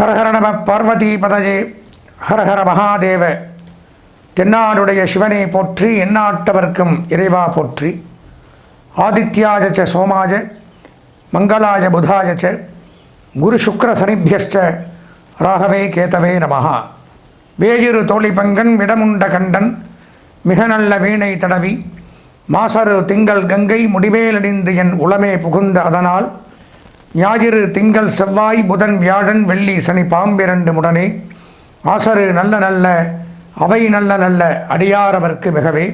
ஹரஹர நம பார்வதி பதஜே. ஹரஹர மகாதேவ. தென்னாடுடைய சிவனை போற்றி எந்நாட்டவர்க்கும் இறைவா போற்றி. ஆதித்யாஜ ச சோமாஜ. மங்களாய புதாய ச. குரு சுக்ர சனிபியஸ்ச. ராகவே கேதவே நமஹா. வேயிரு தோழி பங்கன் விடமுண்ட கண்டன். மிக நல்ல வீணை தடவி. மாசரு திங்கள் கங்கை முடிவேலடிந்து என் உளமே புகுந்த அதனால். ஞாயிறு திங்கள் செவ்வாய் புதன் வியாழன் வெள்ளி சனி பாம்பிரண்டு முடனே. ஆசரு நல்ல நல்ல அவை நல்ல நல்ல அடியாரவர்க்கு மிகவே.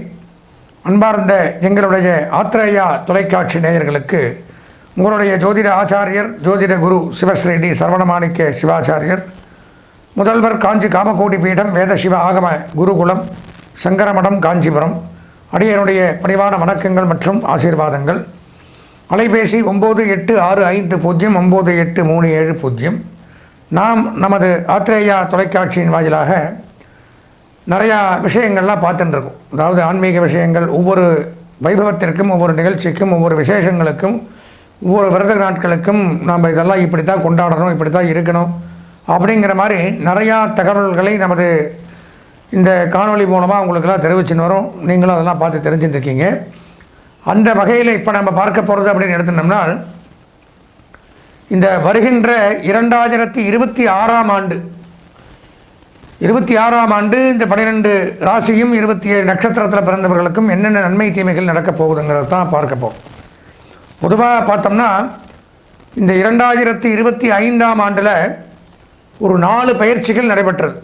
அன்பார்ந்த எங்களுடைய ஆத்திரேயா தொலைக்காட்சி நேயர்களுக்கு உங்களுடைய ஜோதிட ஆச்சாரியர் ஜோதிட குரு சிவஸ்ரீடி சரவணமாணிக்க சிவாச்சாரியர் முதல்வர் காஞ்சி காமகோடி பீடம் வேத சிவ ஆகம குருகுலம் சங்கரமடம் காஞ்சிபுரம் அடியனுடைய பணிவான வணக்கங்கள் மற்றும் ஆசீர்வாதங்கள். அலைபேசி ஒம்பது எட்டு ஆறு ஐந்து பூஜ்ஜியம் ஒம்பது எட்டு மூணு ஏழு பூஜ்ஜியம். நாம் நமது ஆத்திரேயா தொலைக்காட்சியின் வாயிலாக நிறையா விஷயங்கள்லாம் பார்த்துட்டுருக்கோம். அதாவது ஆன்மீக விஷயங்கள் ஒவ்வொரு வைபவத்திற்கும் ஒவ்வொரு நிகழ்ச்சிக்கும் ஒவ்வொரு விசேஷங்களுக்கும் ஒவ்வொரு விரத நாட்களுக்கும் நாம் இதெல்லாம் இப்படி தான் கொண்டாடணும் இப்படி தான் இருக்கணும் அப்படிங்கிற மாதிரி நிறையா தகவல்களை நமது இந்த காணொளி மூலமாக உங்களுக்கெல்லாம் தெரிவிச்சுன்னு வரும். நீங்களும் அதெல்லாம் பார்த்து தெரிஞ்சுட்டுருக்கீங்க. அந்த வகையில் இப்போ நம்ம பார்க்க போகிறது அப்படின்னு எடுத்துனோம்னா இந்த வருகின்ற இரண்டாயிரத்தி இருபத்தி ஆறாம் ஆண்டு இருபத்தி ஆறாம் ஆண்டு இந்த பன்னிரெண்டு ராசியும் இருபத்தி ஏழு நட்சத்திரத்தில் பிறந்தவர்களுக்கும் என்னென்ன நன்மை தீமைகள் நடக்கப் போகுதுங்கிறது தான் பார்க்க போகிறோம் பொதுவாக பார்த்தோம்னா இந்த இரண்டாயிரத்தி இருபத்தி ஐந்தாம் ஆண்டில் ஒரு நாலு பயிற்சிகள் நடைபெற்றது.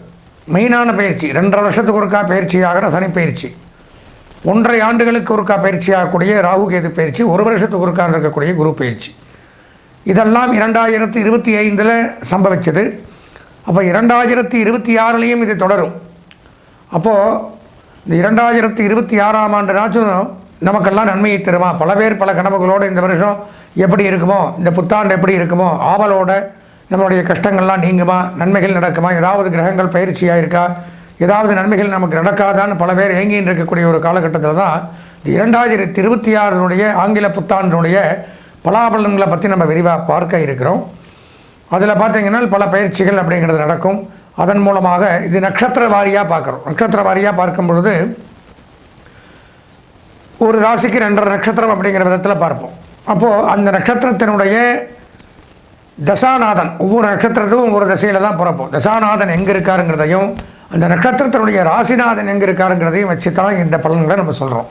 மெயினான பயிற்சி ரெண்டரை வருஷத்துக்கு ஒருக்கா பயிற்சி ஆகிற சனி பயிற்சி ஒன்றரை ஆண்டுகளுக்கு ஒருக்கா பயிற்சி ஆகக்கூடிய ராகு கேது பயிற்சி ஒரு வருஷத்துக்கு ஒருக்கா இருக்கக்கூடிய குரு பயிற்சி. இதெல்லாம் இரண்டாயிரத்தி இருபத்தி ஐந்தில் சம்பவிச்சது. அப்போ இரண்டாயிரத்தி இருபத்தி ஆறுலேயும் இது தொடரும். அப்போது இந்த இரண்டாயிரத்தி இருபத்தி ஆறாம் ஆண்டுனாச்சும் நமக்கெல்லாம் நன்மையை தருமா? பல பேர் பல கனவுகளோடு இந்த வருஷம் எப்படி இருக்குமோ இந்த புத்தாண்டு எப்படி இருக்குமோ ஆவலோட நம்மளுடைய கஷ்டங்கள்லாம் நீங்குமா நன்மைகள் நடக்குமா ஏதாவது கிரகங்கள் பயிற்சியாக இருக்கா ஏதாவது நன்மைகள் நமக்கு நடக்காதான்னு பல பேர் ஏங்கின்னு இருக்கக்கூடிய ஒரு காலகட்டத்தில் தான் இரண்டாயிரத்தி இருபத்தி ஆறினுடைய ஆங்கில புத்தாண்டினுடைய பலாபலன்களை பற்றி நம்ம விரிவாக பார்க்க இருக்கிறோம். அதில் பார்த்தீங்கன்னா பல பயிற்சிகள் அப்படிங்கிறது நடக்கும். அதன் மூலமாக இது நட்சத்திர வாரியாக பார்க்குறோம். நட்சத்திர வாரியாக பார்க்கும் பொழுது ஒரு ராசிக்கு ரெண்டரை நட்சத்திரம் அப்படிங்கிற விதத்தில் பார்ப்போம். அப்போது அந்த நட்சத்திரத்தினுடைய தசாநாதன் ஒவ்வொரு நட்சத்திரத்துக்கும் ஒவ்வொரு தசையில் தான் பிறப்போம். தசாநாதன் எங்கே இருக்காருங்கிறதையும் அந்த நட்சத்திரத்தினுடைய ராசிநாதன் எங்கே இருக்காருங்கிறதையும் வச்சு தான் இந்த பலன்களை நம்ம சொல்கிறோம்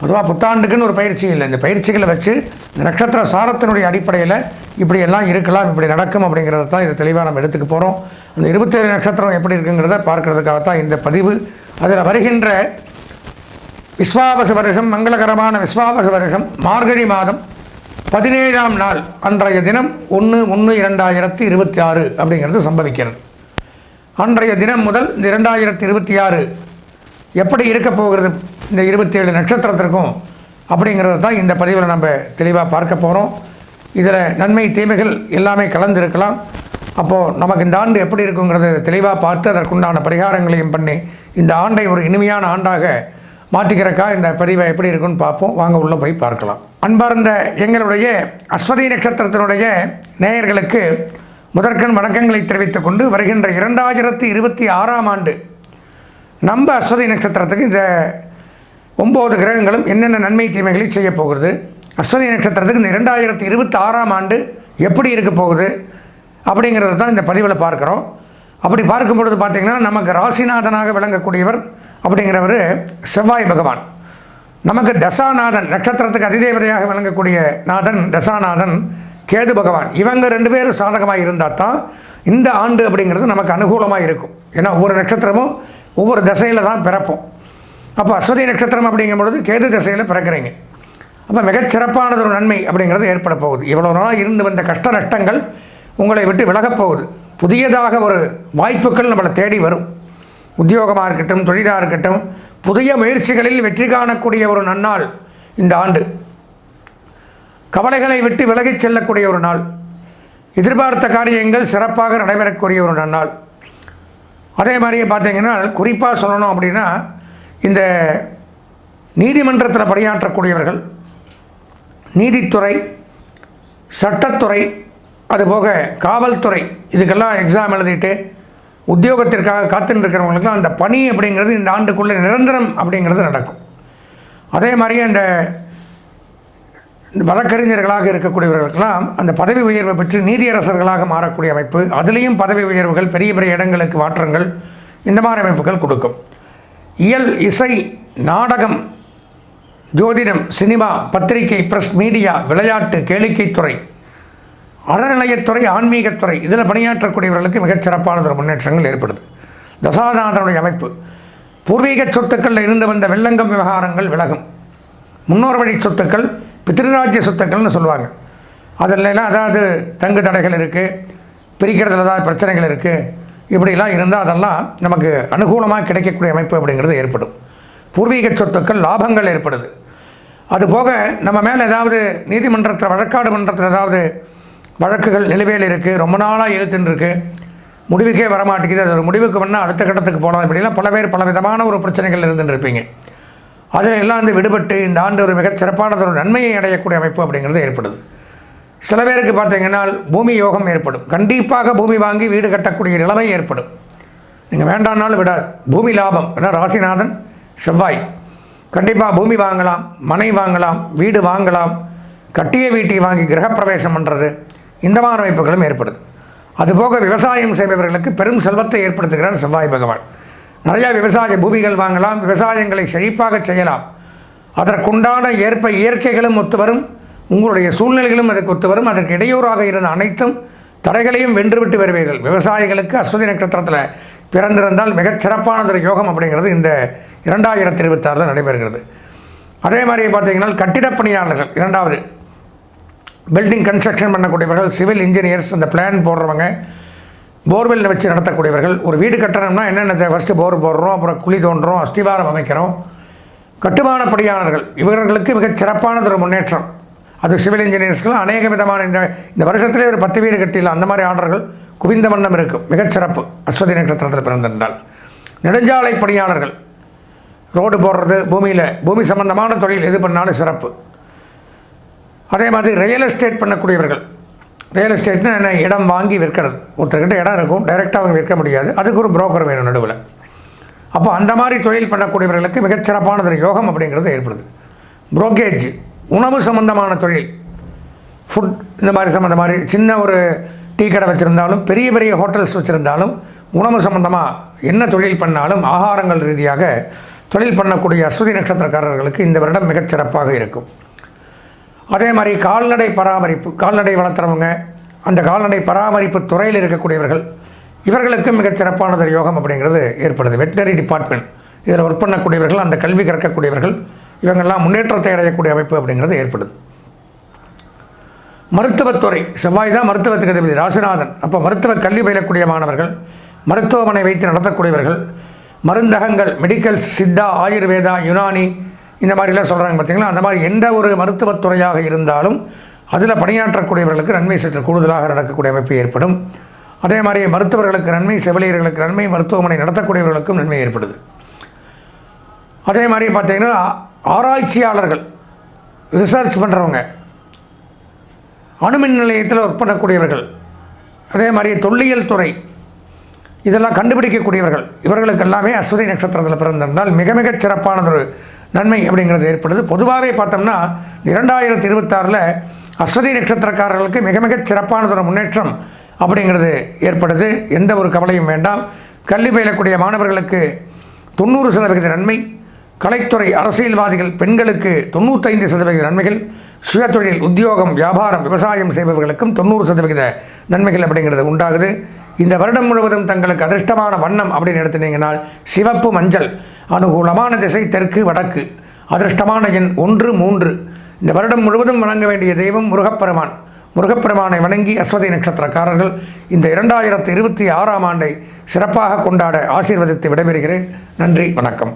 பொதுவாக புத்தாண்டுக்குன்னு ஒரு பயிற்சி இல்லை. இந்த பயிற்சிகளை வச்சு இந்த நட்சத்திர சாரத்தினுடைய அடிப்படையில் இப்படியெல்லாம் இருக்கலாம் இப்படி நடக்கும் அப்படிங்கிறத தான் இதை தெளிவாக நம்ம எடுத்துக்க போகிறோம் அந்த இருபத்தேழு நட்சத்திரம் எப்படி இருக்குங்கிறத பார்க்கறதுக்காகத்தான் இந்த பதிவு. அதில் வருகின்ற விஸ்வாவச வருஷம் மங்களகரமான விஸ்வாவச வருஷம் மார்கழி மாதம் பதினேழாம் நாள் அன்றைய தினம் ஒன்று ஒன்று இரண்டாயிரத்தி இருபத்தி ஆறு அப்படிங்கிறது சம்பவிக்கிறது. அன்றைய தினம் முதல் இந்த இரண்டாயிரத்தி இருபத்தி ஆறு எப்படி இருக்க போகிறது? இந்த இருபத்தேழு நட்சத்திரத்திற்கும் அப்படிங்கிறது தான் இந்த பதிவில் நம்ம தெளிவாக பார்க்க போகிறோம் இதில் நன்மை தீமைகள் எல்லாமே கலந்துருக்கலாம். அப்போது நமக்கு இந்த ஆண்டு எப்படி இருக்குங்கிறத தெளிவாக பார்த்து அதற்குண்டான பரிகாரங்களையும் பண்ணி இந்த ஆண்டை ஒரு இனிமையான ஆண்டாக மாற்றிக்கிறக்கா இந்த பதிவை எப்படி இருக்குன்னு பார்ப்போம். வாங்க உள்ளே போய் பார்க்கலாம். அன்பார்ந்த எங்களுடைய அஸ்வதி நட்சத்திரத்தினுடைய நேயர்களுக்கு முதற்கண் வணக்கங்களை தெரிவித்துக் கொண்டு வருகின்ற இரண்டாயிரத்தி இருபத்தி ஆறாம் ஆண்டு நம்ம அஸ்வதி நட்சத்திரத்துக்கு இந்த ஒம்பது கிரகங்களும் என்னென்ன நன்மை தீமைகளை செய்ய போகிறது? அஸ்வதி நட்சத்திரத்துக்கு இந்த இரண்டாயிரத்தி இருபத்தி ஆறாம் ஆண்டு எப்படி இருக்க போகுது? அப்படிங்கிறத தான் இந்த பதிவில் பார்க்குறோம். அப்படி பார்க்கும் பொழுது பார்த்திங்கன்னா நமக்கு ராசிநாதனாக விளங்கக்கூடியவர் அப்படிங்கிறவர் செவ்வாய் பகவான். நமக்கு தசாநாதன் நட்சத்திரத்துக்கு அதிதேவதையாக விளங்கக்கூடிய நாதன் தசாநாதன் கேது பகவான். இவங்க ரெண்டு பேரும் சாதகமாக இருந்தால் தான் இந்த ஆண்டு அப்படிங்கிறது நமக்கு அனுகூலமாக இருக்கும். ஏன்னா ஒவ்வொரு நட்சத்திரமும் ஒவ்வொரு திசையில் தான் பிறப்போம். அப்போ அஸ்வதி நட்சத்திரம் அப்படிங்கும் பொழுது கேது திசையில் பிறக்கிறீங்க. அப்போ மிகச்சிறப்பானது ஒரு நன்மை அப்படிங்கிறது ஏற்பட போகுது. இவ்வளோ நாளாக இருந்து வந்த கஷ்ட நஷ்டங்கள் உங்களை விட்டு விலகப் போகுது. புதியதாக ஒரு வாய்ப்புகள் நம்மளை தேடி வரும். உத்தியோகமாக இருக்கட்டும் தொழிலாக இருக்கட்டும் புதிய முயற்சிகளில் வெற்றி காணக்கூடிய ஒரு நன்னாள் இந்த ஆண்டு. கவலைகளை விட்டு விலகிச் செல்லக்கூடிய ஒரு நாள். எதிர்பார்த்த காரியங்கள் சிறப்பாக நடைபெறக்கூடிய ஒரு நன்னாள் அதே மாதிரியே பார்த்தீங்கன்னா குறிப்பாக சொல்லணும் அப்படின்னா இந்த நீதிமன்றத்தில் பணியாற்றக்கூடியவர்கள் நீதித்துறை சட்டத்துறை அதுபோக காவல்துறை இதுக்கெல்லாம் எக்ஸாம் எழுதிட்டு உத்தியோகத்திற்காக காத்துன்னு அந்த பணி அப்படிங்கிறது இந்த ஆண்டுக்குள்ளே நிரந்தரம் அப்படிங்கிறது நடக்கும். அதே மாதிரியே இந்த வழக்கறிஞர்களாக இருக்கக்கூடியவர்களுக்கெல்லாம் அந்த பதவி உயர்வை பெற்று நீதியரசர்களாக மாறக்கூடிய அமைப்பு அதுலேயும் பதவி உயர்வுகள் பெரிய பெரிய இடங்களுக்கு மாற்றங்கள் இந்த மாதிரி அமைப்புகள் கொடுக்கும். இயல் இசை நாடகம் ஜோதிடம் சினிமா பத்திரிகை பிரஸ் மீடியா விளையாட்டு கேளிக்கைத்துறை அறநிலையத்துறை ஆன்மீகத்துறை இதில் பணியாற்றக்கூடியவர்களுக்கு மிகச் ஒரு முன்னேற்றங்கள் ஏற்படுது. தசாநாதனுடைய அமைப்பு. பூர்வீக சொத்துக்களில் இருந்து வந்த வெள்ளங்கம் விவகாரங்கள் விலகும். முன்னோர் வழி சொத்துக்கள் பித்திருராஜ்ய சொத்துக்கள்னு சொல்லுவாங்க. அதில் அதாவது தங்கு தடைகள் இருக்குது பிரிக்கிறதுல ஏதாவது பிரச்சனைகள் இருக்குது இப்படிலாம் இருந்தால் அதெல்லாம் நமக்கு அனுகூலமாக கிடைக்கக்கூடிய அமைப்பு அப்படிங்கிறது ஏற்படும். பூர்வீக சொத்துக்கள் லாபங்கள் ஏற்படுது. அதுபோக நம்ம மேலே ஏதாவது நீதிமன்றத்தில் வழக்காடு மன்றத்தில் ஏதாவது வழக்குகள் நிலுவையில் இருக்குது ரொம்ப நாளாக எழுத்துன்னு இருக்குது முடிவுக்கே வரமாட்டேங்குது. அது ஒரு முடிவுக்கு வேணால் அடுத்த கட்டத்துக்கு போகலாம் இப்படிலாம் பல பேர் பல விதமான ஒரு பிரச்சனைகள் இருந்துட்டு இருப்பீங்க. அதில் எல்லாம் வந்து விடுபட்டு இந்த ஆண்டு ஒரு மிகச் சிறப்பானது ஒரு நன்மையை அடையக்கூடிய அமைப்பு அப்படிங்கிறது ஏற்படுது. சில பேருக்கு பார்த்தீங்கன்னா பூமி யோகம் ஏற்படும். கண்டிப்பாக பூமி வாங்கி வீடு கட்டக்கூடிய நிலைமை ஏற்படும். நீங்கள் வேண்டாம்னாலும் விடாது. பூமி லாபம். ஏன்னா ராசிநாதன் செவ்வாய். கண்டிப்பாக பூமி வாங்கலாம் மனை வாங்கலாம் வீடு வாங்கலாம் கட்டிய வீட்டை வாங்கி கிரகப்பிரவேசம் பண்ணுறது இந்த மாதிரி அமைப்புகளும் ஏற்படுது. அதுபோக விவசாயம் செய்பவர்களுக்கு பெரும் செல்வத்தை ஏற்படுத்துகிறார் செவ்வாய் பகவான். நிறையா விவசாய பூமிகள் வாங்கலாம் விவசாயங்களை செழிப்பாக செய்யலாம். அதற்குண்டான ஏற்ப இயற்கைகளும் ஒத்து வரும் உங்களுடைய சூழ்நிலைகளும் அதற்கு ஒத்து வரும் அதற்கு இடையூறாக இருந்த அனைத்தும் தடைகளையும் வென்றுவிட்டு வருவீர்கள். விவசாயிகளுக்கு அஸ்வதி நட்சத்திரத்தில் பிறந்திருந்தால் மிகச் சிறப்பானதொரு யோகம் அப்படிங்கிறது இந்த இரண்டாயிரத்தி இருபத்தாறில் நடைபெறுகிறது. அதே மாதிரி பார்த்தீங்கன்னா கட்டிடப் பணியாளர்கள் இரண்டாவது பில்டிங் கன்ஸ்ட்ரக்ஷன் பண்ணக்கூடியவர்கள் சிவில் இன்ஜினியர்ஸ் அந்த பிளான் போடுறவங்க போர்வெல் வச்சு நடத்தக்கூடியவர்கள். ஒரு வீடு கட்டணம்னா என்னென்ன ஃபஸ்ட்டு போர் போடுறோம் அப்புறம் குழி தோன்றோம் அஸ்திவாரம் அமைக்கிறோம். கட்டுமான பணியாளர்கள் இவர்களுக்கு மிகச் சிறப்பானது ஒரு முன்னேற்றம். அது சிவில் இன்ஜினியர்ஸ்க்கெலாம் அநேக விதமான இந்த இந்த வருஷத்திலே ஒரு பத்து வீடு கட்டியில் அந்த மாதிரி ஆர்டர்கள் குவிந்த வண்ணம் இருக்கும். மிகச் சிறப்பு. அஸ்வதி நட்சத்திரத்தில் பிறந்திருந்தால். நெடுஞ்சாலை பணியாளர்கள் ரோடு போடுறது பூமியில் பூமி சம்பந்தமான தொழில் எது பண்ணாலும் சிறப்பு. அதே மாதிரி ரியல் எஸ்டேட் பண்ணக்கூடியவர்கள் ரியல் எஸ்டேட்னா என்ன? இடம் வாங்கி விற்கிறது. ஒருத்தர்கிட்ட இடம் இருக்கும் டைரெக்டாக அவங்க விற்க முடியாது. அதுக்கு ஒரு புரோக்கர் வேணும் நடுவில். அப்போ அந்த மாதிரி தொழில் பண்ணக்கூடியவர்களுக்கு மிகச்சிறப்பானது யோகம் அப்படிங்கிறது ஏற்படுது. புரோக்கேஜ் உணவு சம்மந்தமான தொழில். ஃபுட் இந்த மாதிரி சம்மந்த மாதிரி சின்ன ஒரு டீ கடை வச்சுருந்தாலும் பெரிய பெரிய ஹோட்டல்ஸ் வச்சுருந்தாலும் உணவு சம்மந்தமாக என்ன தொழில் பண்ணாலும் ஆகாரங்கள் ரீதியாக தொழில் பண்ணக்கூடிய அஸ்வதி நட்சத்திரக்காரர்களுக்கு இந்த வருடம் மிகச்சிறப்பாக இருக்கும். அதே மாதிரி கால்நடை பராமரிப்பு கால்நடை வளர்த்துறவங்க அந்த கால்நடை பராமரிப்பு துறையில் இருக்கக்கூடியவர்கள் இவர்களுக்கும் மிகச் சிறப்பானது யோகம் அப்படிங்கிறது ஏற்படுது. வெட்டினரி டிபார்ட்மெண்ட் இதில் ஒர்க் பண்ணக்கூடியவர்கள் அந்த கல்வி கற்கக்கூடியவர்கள் இவங்கெல்லாம் முன்னேற்றத்தை அடையக்கூடிய அமைப்பு அப்படிங்கிறது ஏற்படுது. மருத்துவத்துறை. செவ்வாய் தான் மருத்துவத்துக்கு அதிபதி. ராசிநாதன். அப்போ மருத்துவ கல்வி பயிலக்கூடிய மாணவர்கள் மருத்துவமனை வைத்து நடத்தக்கூடியவர்கள் மருந்தகங்கள் மெடிக்கல் சித்தா ஆயுர்வேதா யுனானி இந்த மாதிரிலாம் சொல்கிறாங்க பார்த்தீங்களா அந்த மாதிரி எந்த ஒரு மருத்துவத்துறையாக இருந்தாலும் அதில் பணியாற்றக்கூடியவர்களுக்கு நன்மை சற்று கூடுதலாக நடக்கக்கூடிய அமைப்பு ஏற்படும். அதே மாதிரி மருத்துவர்களுக்கு நன்மை செவிலியர்களுக்கு நன்மை மருத்துவமனை நடத்தக்கூடியவர்களுக்கும் நன்மை ஏற்படுது. அதே மாதிரி பார்த்தீங்கன்னா ஆராய்ச்சியாளர்கள் ரிசர்ச் பண்ணுறவங்க அணுமின் நிலையத்தில் ஒர்க் பண்ணக்கூடியவர்கள் அதே மாதிரி தொல்லியல் துறை இதெல்லாம் கண்டுபிடிக்கக்கூடியவர்கள் இவர்களுக்கு எல்லாமே அஸ்வதி நட்சத்திரத்தில் பிறந்திருந்தால் மிக மிகச் சிறப்பானதொரு நன்மை அப்படிங்கிறது ஏற்படுது. பொதுவாகவே பார்த்தோம்னா இரண்டாயிரத்தி இருபத்தாறில் அஸ்வதி நட்சத்திரக்காரர்களுக்கு மிக மிக சிறப்பானதொரு முன்னேற்றம் அப்படிங்கிறது ஏற்படுது. எந்த ஒரு கவலையும் வேண்டாம். கல்வி பயிலக்கூடிய மாணவர்களுக்கு தொண்ணூறு சதவிகித நன்மை. கலைத்துறை அரசியல்வாதிகள் பெண்களுக்கு தொண்ணூத்தைந்து சதவிகித நன்மைகள். சுயதொழில் உத்தியோகம் வியாபாரம் விவசாயம் செய்பவர்களுக்கும் தொண்ணூறு சதவிகித நன்மைகள் அப்படிங்கிறது உண்டாகுது. இந்த வருடம் முழுவதும் தங்களுக்கு அதிர்ஷ்டமான வண்ணம் அப்படின்னு எடுத்துனீங்கனால் சிவப்பு மஞ்சள். அனுகூலமான திசை தெற்கு வடக்கு அதிர்ஷ்டமான எண் ஒன்று மூன்று. இந்த வருடம் முழுவதும் வணங்க வேண்டிய தெய்வம் முருகப்பெருமான். முருகப்பெருமானை வணங்கி அஸ்வதி நட்சத்திரக்காரர்கள் இந்த இரண்டாயிரத்து இருபத்தி ஆறாம் ஆண்டை சிறப்பாக கொண்டாட ஆசீர்வதித்து விடைபெறுகிறேன். நன்றி வணக்கம்.